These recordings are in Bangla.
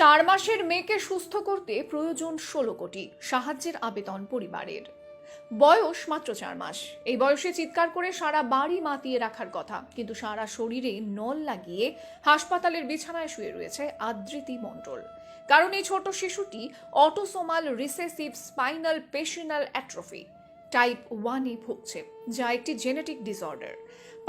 চার মাসের মেয়েকে সুস্থ করতে প্রয়োজন ষোলো কোটি সাহায্যের আবেদন পরিবারের। বয়স মাত্র চার মাস। এই বয়সে চিৎকার করে সারা বাড়ি মাতিয়ে রাখার কথা, কিন্তু সারা শরীরে নল লাগিয়ে হাসপাতালের বিছানায় শুয়ে রয়েছে আদৃতি মণ্ডল। কারণ এই ছোট শিশুটি অটোসোমাল রিসেসিভ স্পাইনাল পেশিনাল অ্যাট্রফি, টাইপ ওয়ানে ভুগছে, যা একটি জেনেটিক ডিসঅর্ডার।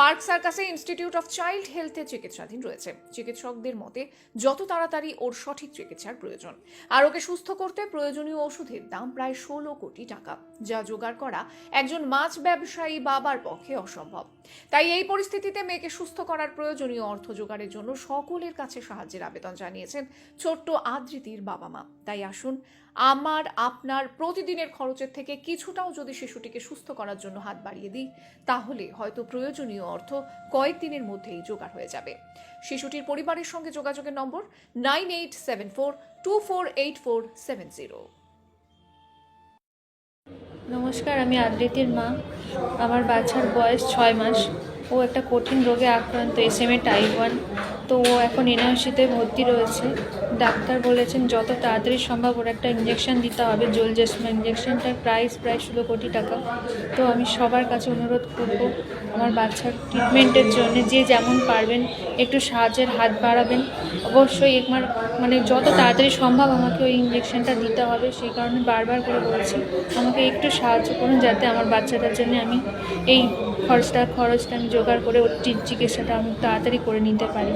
পার্ক সার্কাসে ইনস্টিটিউট অফ চাইল্ড হেলথে চিকিৎসাধীন রয়েছে। চিকিৎসকদের মতে, যত তাড়াতাড়ি ওর সঠিক চিকিৎসার প্রয়োজন, আর ওকে সুস্থ করতে প্রয়োজনীয় ওষুধের দাম প্রায় ষোলো কোটি টাকা, যা জোগাড় করা একজন মাছ ব্যবসায়ী বাবার পক্ষে অসম্ভব। তাই এই পরিস্থিতিতে মেয়েকে সুস্থ করার প্রয়োজনীয় অর্থ জোগাড়ের জন্য সকলের কাছে সাহায্যের আবেদন জানিয়েছেন ছোট্ট আদৃতির বাবা মা। তাই আসুন, আমার, আপনার প্রতিদিনের খরচের থেকে কিছুটাও যদি শিশুটিকে সুস্থ করার জন্য হাত বাড়িয়ে দিই, তাহলে হয়তো প্রয়োজনীয় অর্থ কয়েকদিনের মধ্যেই জোগাড় হয়ে যাবে। শিশুটির পরিবারের সঙ্গে যোগাযোগের number nine eight seven four two four eight four seven zero. নমস্কার, আমি আদৃতির মা। আমার বাচ্চার বয়স ছয় মাস। ও একটা কঠিন রোগে আক্রান্ত S M A type one তো ও এখন এনআরসিতে ভর্তি রয়েছে। ডাক্তার বলেছেন যত তাড়াতাড়ি সম্ভব ওর একটা ইঞ্জেকশন দিতে হবে জলজেসমা ইঞ্জেকশনটার প্রাইস প্রায় ষোলো কোটি টাকা। তো আমি সবার কাছে অনুরোধ করব আমার বাচ্চার ট্রিটমেন্টের জন্য, যে যেমন পারবেন একটু সাহায্যের হাত বাড়াবেন। অবশ্যই একবার মানে যত তাড়াতাড়ি সম্ভব আমাকে ওই ইঞ্জেকশনটা দিতে হবে, সেই কারণে বারবার করে বলছি, আমাকে একটু সাহায্য করুন যাতে আমার বাচ্চাটার জন্য আমি এই খরচটা খরচটা আমি জোগাড় করে ওর চিকিৎসাটা আমি তাড়াতাড়ি করে নিতে পারি।